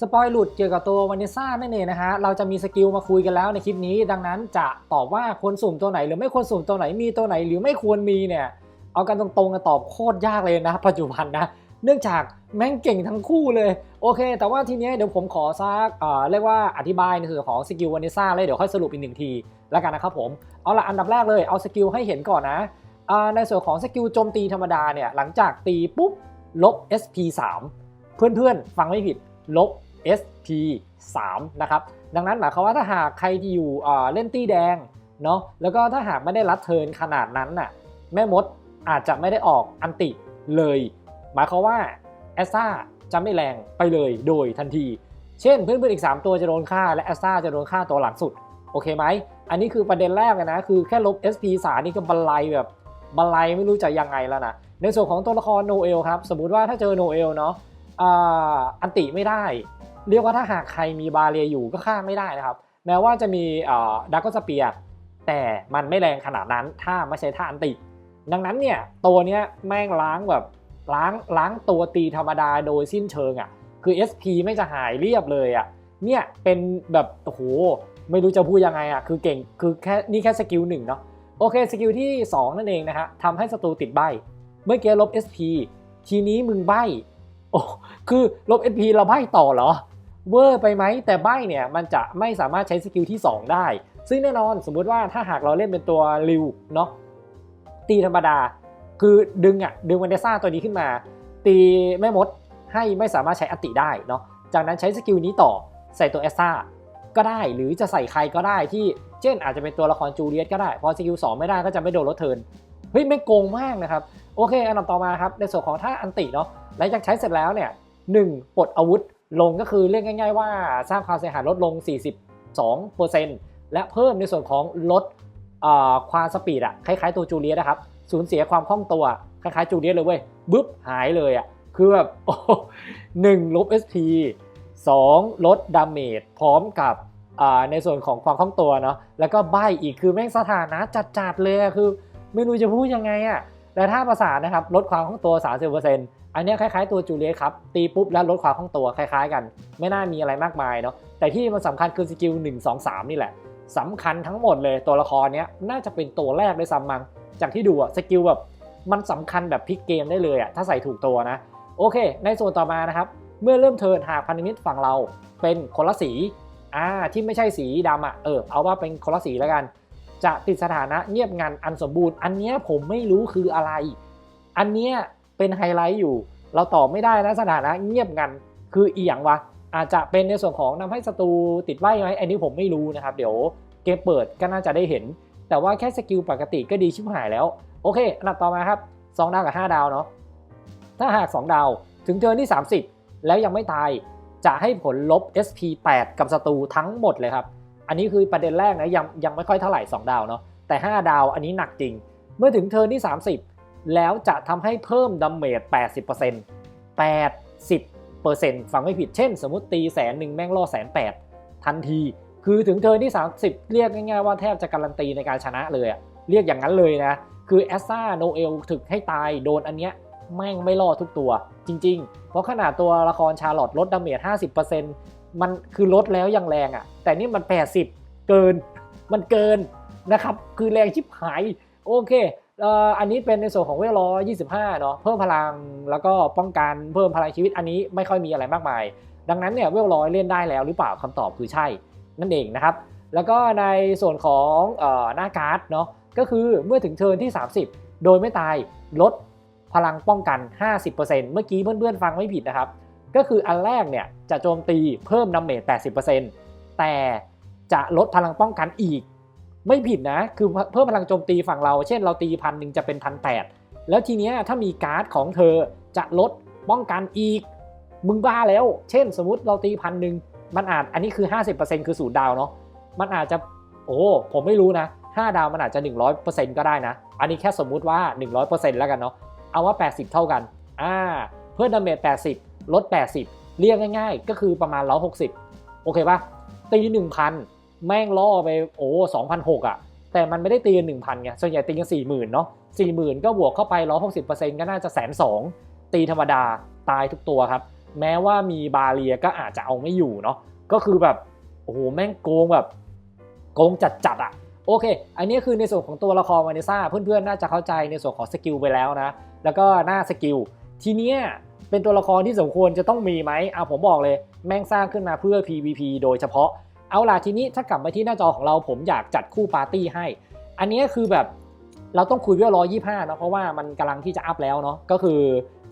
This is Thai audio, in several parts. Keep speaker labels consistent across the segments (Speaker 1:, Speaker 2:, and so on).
Speaker 1: สปอยหลุดเกี่ยวกับตัววานิซ่านั่นเองนะฮะ เราจะมีสกิลมาคุยกันแล้วในคลิปนี้ ดังนั้นจะตอบว่าควรสุ่มตัวไหน หรือไม่ควรสุ่มตัวไหน มีตัวไหน หรือไม่ควรมีเนี่ย เอากันตรงๆกันตอบโคตรยากเลยนะ ปัจจุบันนะ เนื่องจากแม่งเก่งทั้งคู่เลย โอเค แต่ว่าทีเนี้ยเดี๋ยวผมขอซักเอ่อเรียกว่าอธิบายในส่วนของสกิลวานิซ่าเลย เดี๋ยวค่อยสรุปอีกหนึ่งทีแล้วกันนะครับผม เอาละอันดับแรกเลย เอาสกิลให้เห็นก่อนนะ ในส่วนของสกิลโจมตีธรรมดาเนี่ย หลังจากตีปุ๊บ ลบ SP 3 เพื่อนๆ ฟังไม่ผิด ลบ SP 3 นะครับดังนั้นหมายความว่าถ้าหากใครที่อยู่เล่นตี้แดงเนาะแล้วก็ถ้าหากไม่ได้รัดเทินขนาดนั้นน่ะแม่มดอาจจะไม่ได้ออกอันติเลย หมายความว่าแอสซาจะไม่แรงไปเลยโดยทันที เช่นเพื่อนๆอีก 3 ตัวจะโดนฆ่าและแอสซาจะโดนฆ่าตัวหลังสุด โอเคไหม อันนี้คือประเด็นแรกนะ คือแค่ลบ SP 3นี่ก็บันไลแบบบันไลไม่รู้จะยังไงแล้วนะ ในส่วนของตัวละครโนเอลครับ สมมุติว่าถ้าเจอโนเอลเนาะ อันติไม่ได้ เรียกว่าถ้าหากใครมีบาเรียอยู่ก็ฆ่าไม่ได้นะครับ แม้ว่าจะมีดักก็สเปียแต่มันไม่แรงขนาดนั้นถ้าไม่ใช่ท่าอันติ ดังนั้นเนี่ยตัวเนี้ยแม่งล้างแบบล้างล้างตัวตีธรรมดาโดยสิ้นเชิงอะ่ะคือ SP ไม่จะหายเรียบเลยอะ่ะเนี่ยเป็นแบบโอ้โหไม่รู้จะพูดยังไงอะ่ะคือเก่งคือแค่นี่แค่สกิลหนึ่งเนาะโอเคสกิลที่ 2 นั่นเองนะฮะทำให้ศัตรูติดใบ เมื่อกี้ลบ SP ทีนี้มึงใบโอ้ คือลบ SP เราใบต่อเหรอ เวอร์ไปไหม แต่ใบเนี่ยมันจะไม่สามารถใช้สกิลที่ 2 ได้ ซึ่งแน่นอนสมมุติว่าถ้าหากเราเล่นเป็นตัวริวเนาะตีธรรมดา คือดึงอะดึงวันเดซ่าตัวนี้ขึ้นมา ตีแม่มดให้ไม่สามารถใช้อติได้เนาะจากนั้นใช้สกิลนี้ต่อใส่ตัวเอสซ่าก็ได้หรือจะใส่ใครก็ได้ที่เช่นอาจจะเป็นตัวละครจูเลียตก็ได้พอสกิลสองไม่ได้ก็จะไม่โดนลดเทินเฮ้ยไม่โกงมากนะครับ โอเค อันดับต่อมาครับ ในส่วนของท่าอันติเนาะหลังจากใช้เสร็จแล้วเนี่ย หนึ่งปลดอาวุธลงก็คือเรียกง่าย ๆ ว่าสร้างความเสียหายลดลง 42%และเพิ่มในส่วนของลดความสปีดอะคล้ายๆตัวจูเลียนะครับสูญเสียความคล่องตัว คล้ายๆจูเลียเลยเว้ยบึ๊บหายเลยอะคือแบบหนึ่งลบ SP 2 ลดดาเมจพร้อมกับในส่วนของความคล่องตัวเนาะแล้วก็ใบอีกคือแม่งสถานะจัดๆเลยคือไม่รู้จะพูดยังไงอะ แต่ถ้าประสานนะครับลดความคล่องตัว 30%อันนี้คล้ายๆตัวจูเลียครับตีปุ๊บแล้วลดความคล่องตัวคล้ายๆกัน ไม่น่ามีอะไรมากมายเนาะแต่ที่มันสำคัญคือสกิล1 2 3 นี่แหละสำคัญทั้งหมดเลยตัวละครเนี้ยน่าจะเป็นตัวแรกด้วยซ้ำมั้งจากที่ดูอะสกิลแบบมันสำคัญแบบพลิกเกมได้เลยอะถ้าใส่ถูกตัวนะ โอเค ในส่วนต่อมานะครับ เมื่อเริ่มเทิร์นหากพันธมิตรฝั่งเราเป็นคนละสีอ่าที่ไม่ใช่สีดำอะเออเอาว่าเป็นคนละสีแล้วกัน จะติดสถานะเงียบงันอันสมบูรณ์ อันเนี้ยผมไม่รู้คืออะไร อันเนี้ยเป็นไฮไลท์อยู่ เราตอบไม่ได้นะสถานะเงียบงันคืออีหยังวะอาจจะเป็นในส่วนของนำให้ศัตรูติดไว้ไหมอันนี้ผมไม่รู้นะครับ เดี๋ยวเกมเปิดก็น่าจะได้เห็น แต่ว่าแค่สกิลปกติก็ดีชิบหายแล้ว โอเคอันดับต่อมาครับ 2 ดาวกับ 5 ดาวเนาะถ้าหาก 2 ดาวถึงเทิร์นที่ 30 แล้วยังไม่ตายจะให้ผลลบ SP 8 กับศัตรูทั้งหมดเลยครับ อันนี้คือประเด็นแรกนะยังยังไม่ค่อยเท่าไหร่ 2 ดาวเนาะแต่ 5 ดาวอันนี้หนักจริง เมื่อถึงเทิร์นที่ 30 แล้วจะทำให้เพิ่มดาเมจ80% 80%ฟังไม่ผิดเช่น สมมติตีแสนหนึ่งแม่งล่อแสนแปดทันที คือถึงเทิร์นที่ 30 เรียกง่ายๆว่าแทบจะการันตีในการชนะเลยอะเรียกอย่างนั้นเลยนะ คือแอสซาโนเอลถึกให้ตายโดนอันเนี้ยแม่งไม่รอทุกตัว จริง ๆ เพราะขนาดตัวละครชาร์ลอตลดดาเมจ50% มันคือลดแล้วยังแรงอะ่ะ แต่นี่มัน 80 เกิน มันเกินนะครับ คือแรงชิบหาย โอเคอันนี้เป็นในส่วนของเวลร้อยยี่สิบห้าเนาะ เพิ่มพลังแล้วก็ป้องกันเพิ่มพลังชีวิตอันนี้ไม่ค่อยมีอะไรมากมาย ดังนั้นเนี่ยเวลร้อยเล่นได้แล้วหรือเปล่าคำตอบคือใช่ นั่นเองนะครับ แล้วก็ในส่วนของหน้าการ์ดเนาะ ก็คือเมื่อถึงเทิร์นที่ 30 โดยไม่ตายลดพลังป้องกัน 50%เมื่อกี้เพื่อนๆฟังไม่ผิดนะครับ ก็คืออันแรกเนี่ยจะโจมตีเพิ่มดาเมจ80%แต่จะลดพลังป้องกันอีก ไม่ผิดนะ คือเพิ่มพลังโจมตีฝั่งเรา เช่นเราตีพันหนึ่งจะเป็นพันแแล้วทีเนี้ยถ้ามีการ์ดของเธอจะลดป้องกันอีก มึงบ้าแล้ว เช่น สมมติเราตีพันหนึ่งมันอาจอันนี้คือ 50%คือศูนย์ดาวเนาะมันอาจจะโอ้ผมไม่รู้นะ 5 ดาวมันอาจจะ 100%ก็ได้นะ อันนี้แค่สมมุติว่า 100%แล้วกันเนาะเอาว่า 80 เท่ากันอ่าเพื่อดาเมจ80 ลด 80 เรียกง่าย ๆ ก็คือประมาณ 160 โอเคปะตี1,000 แม่งล่อไปโอ้2,006อะ แต่มันไม่ได้ตีกัน1,000ไงส่วนใหญ่ตีกัน40,000 เนาะ40,000 ก็บวกเข้าไป 160%ก็น่าจะแสนสองตีธรรมดาตายทุกตัวครับ แม้ว่ามีบาเรียก็อาจจะเอาไม่อยู่เนาะก็คือแบบโอ้โหแม่งโกงแบบโกงจัดๆอะโอเค อันนี้คือในส่วนของตัวละครวานิซ่าเพื่อนๆ น่าจะเข้าใจในส่วนของสกิลไปแล้วนะ แล้วก็หน้าสกิล ทีเนี้ย เป็นตัวละครที่สมควรจะต้องมีไหมเอาผมบอกเลย แม่งสร้างขึ้นมาเพื่อ PVP โดยเฉพาะ เอาล่ะทีนี้ถ้ากลับมาที่หน้าจอของเราผมอยากจัดคู่ปาร์ตี้ให้ อันนี้คือแบบเราต้องคุยเรื่องร้อยยี่ห้าเนาะเพราะว่ามันกำลังที่จะอัพแล้วเนาะก็คือ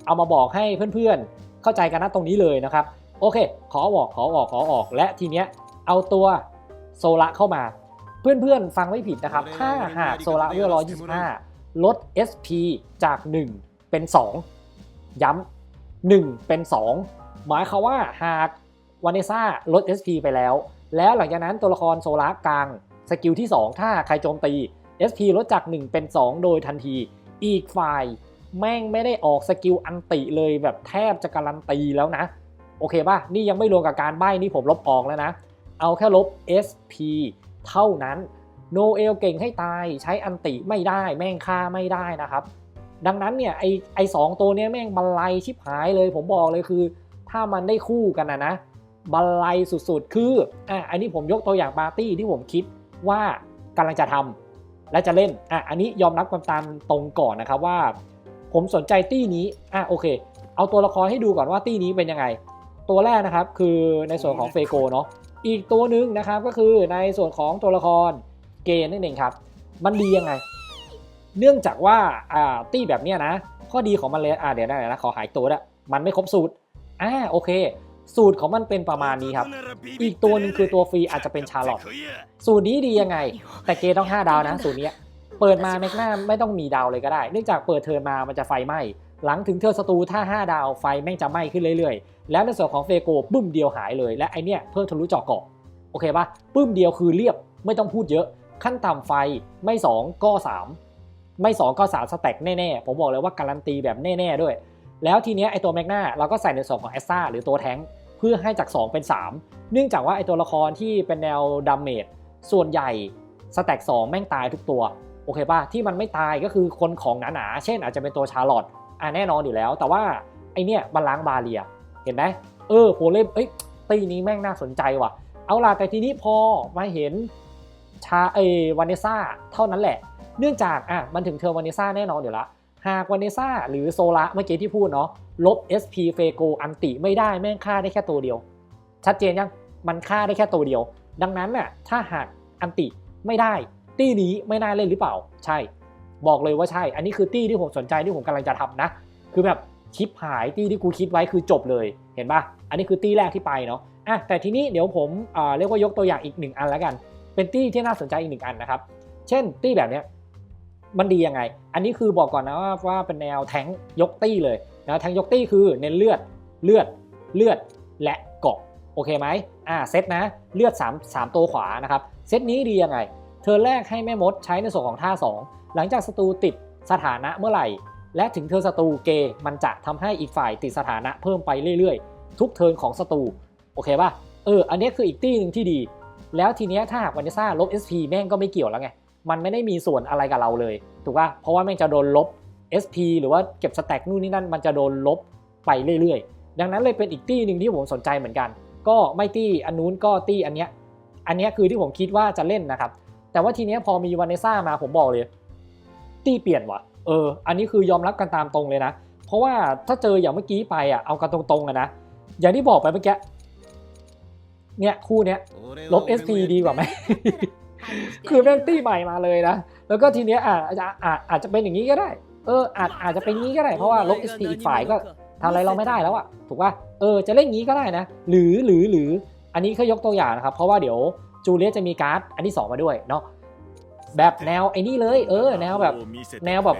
Speaker 1: เอามาบอกให้เพื่อนๆ เข้าใจกันนะตรงนี้เลยนะครับ โอเค ขอออกขอออกขอออก และทีเนี้ยเอาตัวโซละเข้ามา เพื่อนๆ ฟังไม่ผิดนะครับ ถ้าหากโซละเวล125ลด SP จาก 1 เป็น 2 ย้ำ 1 เป็น 2 หมายความว่าหากวานิซ่าลด SP ไปแล้ว แล้วหลังจากนั้นตัวละครโซละกลางสกิลที่ 2 ถ้าใครโจมตี SP ลดจาก 1 เป็น 2 โดยทันที อีกฝ่ายแม่งไม่ได้ออกสกิลอันติเลยแบบแทบจะการันตีแล้วนะ โอเคป่ะ นี่ยังไม่รวมกับการใบ้นี่ผมลบออกแล้วนะ เอาแค่ลบ SP เท่านั้นโนเอลเก่งให้ตายใช้อันติไม่ได้แม่งฆ่าไม่ได้นะครับ ดังนั้นเนี่ยไอไอสองตัวเนี้ยแม่งบันไลชิบหายเลยผมบอกเลยคือ ถ้ามันได้คู่กันนะนะบันไลสุดๆ คืออะอันนี้ผมยกตัวอย่างปาร์ตี้ที่ผมคิดว่ากำลังจะทำและจะเล่นอะอันนี้ยอมรับความตามตรงก่อนนะครับว่า ผมสนใจตี้นี้อะโอเค เอาตัวละครให้ดูก่อนว่าตี้นี้เป็นยังไง ตัวแรกนะครับคือในส่วนของเฟโกเนาะอีกตัวหนึ่งนะครับก็คือในส่วนของตัวละครเกย์นั่นเองครับ มันดียังไง เนื่องจากว่าอ่าตี้แบบเนี้ยนะ ข้อดีของมันเลยอ่าเดี๋ยวนะนะขอหายตัวละมันไม่ครบสูตรอ่าโอเค สูตรของมันเป็นประมาณนี้ครับ อีกตัวหนึ่งคือตัวฟรีอาจจะเป็นชาร์ลอตสูตรนี้ดียังไง แต่เกต้อง 5 ดาวนะ สูตรนี้เปิดมาแม็กนาไม่ต้องมีดาวเลยก็ได้ เนื่องจากเปิดเทิร์นมามันจะไฟไหม้หลังถึงเทอร์สตูถ้า 5 ดาวไฟแม่งจะไหม้ขึ้นเรื่อยๆ แล้วในส่วนของเฟโกปุ้มเดียวหายเลย และไอเนี้ยเพิ่มทะลุเจาะเกาะโอเคปะปุ้มเดียวคือเรียบไม่ต้องพูดเยอะ ขั้นต่ำไฟไม่ 2 ก็ 3 ไม่2ก็3สแต็กแน่ๆ ผมบอกเลยว่าการันตีแบบแน่ๆด้วย แล้วทีเนี้ยไอตัวแมกนาเราก็ใส่ในส่วนของแอสซาหรือตัวแท้งเพื่อให้จาก 2 เป็น 3 เนื่องจากว่าไอตัวละครที่เป็นแนวดาเมจส่วนใหญ่สแต็ก2แม่งตายทุกตัว โอเคป่ะ ที่มันไม่ตายก็คือคนของหนาๆ เช่นอาจจะเป็นตัวชาร์ลอตอ่าแน่นอนอยู่แล้ว แต่ว่าไอเนี้ยมันล้างบาเรีย เห็นไหมเออผมเลยเอ้ยตีนี้แม่งน่าสนใจว่ะ เอาล่ะแต่ทีนี้พอมาเห็นชาเอวานเนซ่าเท่านั้นแหละ เนื่องจากอะมันถึงเทอร์วานเนซ่าแน่นอนอยู่ละหากวานเนซ่าหรือโซละเมื่อกี้ที่พูดเนาะลบ SP เฟโกอันติไม่ได้แม่งฆ่าได้แค่ตัวเดียว ชัดเจนยังมันฆ่าได้แค่ตัวเดียว ดังนั้นน่ะถ้าหากอันติไม่ได้ ตี้นี้ไม่น่าเล่นหรือเปล่า ใช่ บอกเลยว่าใช่ อันนี้คือตี้ที่ผมสนใจที่ผมกำลังจะทำนะ คือแบบชิปหายตี้ที่กูคิดไว้คือจบเลยเห็นปะอันนี้คือตี้แรกที่ไปเนาะอะแต่ทีนี้เดี๋ยวผมอ่าเรียกว่ายกตัวอย่างอีกหนึ่งอันแล้วกัน เป็นตี้ที่น่าสนใจอีกหนึ่งอันนะครับ เช่นตี้แบบเนี้ย มันดียังไง อันนี้คือบอกก่อนนะว่าว่าเป็นแนวแทงยกตี้เลยนะแทงยกตี้คือเน้นเลือดเลือดเลือดและเกาะโอเคไหมอ่าเซตนะเลือด 3 3 ตัวขวานะครับเซตนี้ดียังไง เธอแรกให้แม่มดใช้ในส่วนของท่า 2 หลังจากศัตรูติดสถานะเมื่อไหร่ และถึงเธอศัตรูเกย์มันจะทำให้อีกฝ่ายติดสถานะเพิ่มไปเรื่อยๆ ทุกเทิร์นของศัตรูโอเคป่ะเอออันนี้คืออีกตี้หนึ่งที่ดี แล้วทีเนี้ยถ้าหากวันนิซ่าลบ SP แม่งก็ไม่เกี่ยวแล้วไงมันไม่ได้มีส่วนอะไรกับเราเลย ถูกป่ะเพราะว่าแม่งจะโดนลบ SP หรือว่าเก็บสแต็กนู่นนี่นั่นมันจะโดนลบไปเรื่อยๆ ดังนั้นเลยเป็นอีกตี้หนึ่งที่ผมสนใจเหมือนกัน ก็ไม่ตี้อันนู้นก็ตี้อันเนี้ยอันเนี้ยคือที่ผมคิดว่าจะเล่นนะครับ แต่ว่าทีเนี้ยพอมีวานเนซ่ามาผมบอกเลย ตี้เปลี่ยนว่ะเอออันนี้คือยอมรับกันตามตรงเลยนะ เพราะว่าถ้าเจออย่างเมื่อกี้ไปอะเอากันตรงๆอะนะอย่างที่บอกไปเมื่อกี้เนี่ยคู่เนี้ยลบ SP ดีกว่าไหมคือแม่งตี้ใหม่มาเลยนะ แล้วก็ทีเนี้ยอะอาจจะอาจอาจจะเป็นอย่างนี้ก็ได้ เอออาจอาจจะเป็นงี้ก็ได้เพราะว่าลบ SP อีกฝ่ายก็ทำอะไรเราไม่ได้แล้วอะถูกป่ะเออจะเล่นงี้ก็ได้นะ หรือหรือหรืออันนี้แค่ยกตัวอย่างนะครับ เพราะว่าเดี๋ยวจูเลียจะมีการ์ดอันที่ 2 มาด้วยเนาะแบบแนวไอ้นี่เลยเออ แนวแบบแนวแบบ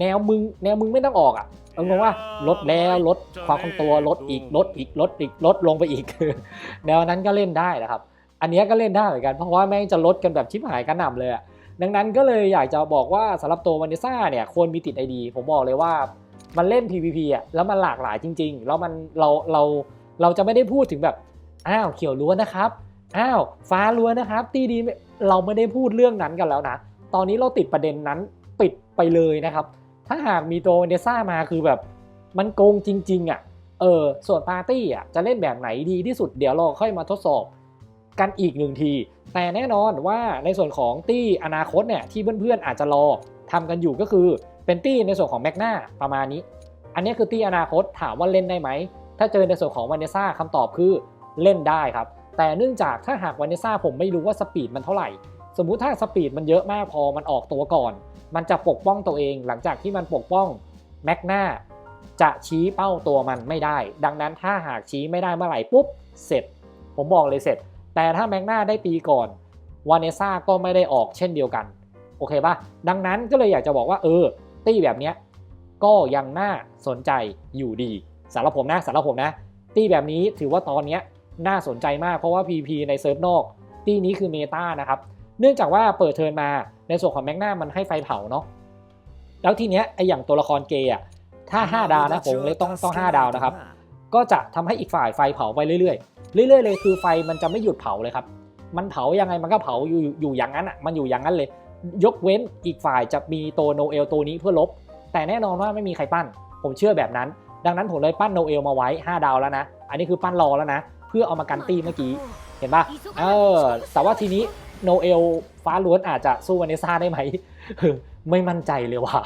Speaker 1: แนวมึงแนวมึงไม่ต้องออกอะเอองงว่าลดแล้วลดความคล่องตัวลดอีกลดอีกลดอีกลดลงไปอีกแนวนั้นก็เล่นได้นะครับ อันเนี้ยก็เล่นได้เหมือนกันเพราะว่าแม่งจะลดกันแบบชิบหายกันหน่ำเลยอะ ดังนั้นก็เลยอยากจะบอกว่าสำหรับตัววานิซ่าเนี่ยควรมีติดไอดีผมบอกเลยว่ามันเล่น PVP อะแล้วมันหลากหลายจริง ๆ แล้วมันเราเราเราจะไม่ได้พูดถึงแบบอ้าวเขียวล้วนนะครับอ้าวฟ้าล้วนนะครับ ตีดีเราไม่ได้พูดเรื่องนั้นกันแล้วนะ ตอนนี้เราติดประเด็นนั้นปิดไปเลยนะครับ ถ้าหากมีตัววานิซ่ามาคือแบบมันโกงจริง ๆ อะเออส่วนปาร์ตี้อะจะเล่นแบบไหนดีที่สุดเดี๋ยวเราค่อยมาทดสอบ กันอีกหนึ่งที แต่แน่นอนว่าในส่วนของตี้อนาคตเนี่ยที่เพื่อนๆอาจจะรอทำกันอยู่ก็คือเป็นตี้ในส่วนของแมกนาประมาณนี้ อันนี้คือตี้อนาคตถามว่าเล่นได้ไหม ถ้าเจอในส่วนของวานเนซ่าคำตอบคือเล่นได้ครับ แต่เนื่องจากถ้าหากวานเนซ่าผมไม่รู้ว่าสปีดมันเท่าไหร่ สมมุติถ้าสปีดมันเยอะมากพอมันออกตัวก่อน มันจะปกป้องตัวเองหลังจากที่มันปกป้องแมกนาจะชี้เป้าตัวมันไม่ได้ ดังนั้นถ้าหากชี้ไม่ได้เมื่อไหร่ปุ๊บเสร็จ ผมบอกเลยเสร็จ แต่ถ้าแมกนาได้ตีก่อนวานเนซ่าก็ไม่ได้ออกเช่นเดียวกัน โอเคปะดังนั้นก็เลยอยากจะบอกว่าเออ ตี้แบบเนี้ยก็ยังน่าสนใจอยู่ดีสำหรับผมนะสำหรับผมนะ ตี้แบบนี้ถือว่าตอนเนี้ยน่าสนใจมากเพราะว่า PP ในเซิร์ฟนอก ตี้นี้คือเมตานะครับ เนื่องจากว่าเปิดเทิร์นมาในส่วนของแมกนามันให้ไฟเผาเนาะแล้วทีเนี้ยไออย่างตัวละครเกย์อะถ้า 5 ดาวนะผมเลยต้องต้อง 5 ดาวนะครับ ก็จะทำให้อีกฝ่ายไฟเผาไปเรื่อย เรื่อยๆเลยคือไฟมันจะไม่หยุดเผาเลยครับ มันเผายังไงมันก็เผาอยู่อยู่อย่างนั้นอะมันอยู่อย่างนั้นเลย ยกเว้นอีกฝ่ายจะมีตัวโนเอลตัวนี้เพื่อลบ แต่แน่นอนว่าไม่มีใครปั้น ผมเชื่อแบบนั้น ดังนั้นผมเลยปั้นโนเอลมาไว้ 5 ดาวแล้วนะ อันนี้คือปั้นรอแล้วนะ เพื่อเอามากันตีเมื่อกี้เห็นปะเออแต่ว่าทีนี้โนเอลฟ้าล้วนอาจจะสู้วานิซ่าได้ไหมไม่มั่นใจเลยว่ะ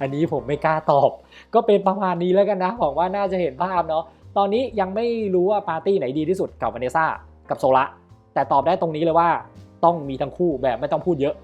Speaker 1: อันนี้ผมไม่กล้าตอบ ก็เป็นประมาณนี้แล้วกันนะหวังว่าน่าจะเห็นภาพเนาะ ตอนนี้ยังไม่รู้ว่าปาร์ตี้ไหนดีที่สุดกับวานิซ่ากับโซละแต่ตอบได้ตรงนี้เลยว่าต้องมีทั้งคู่แบบไม่ต้องพูดเยอะ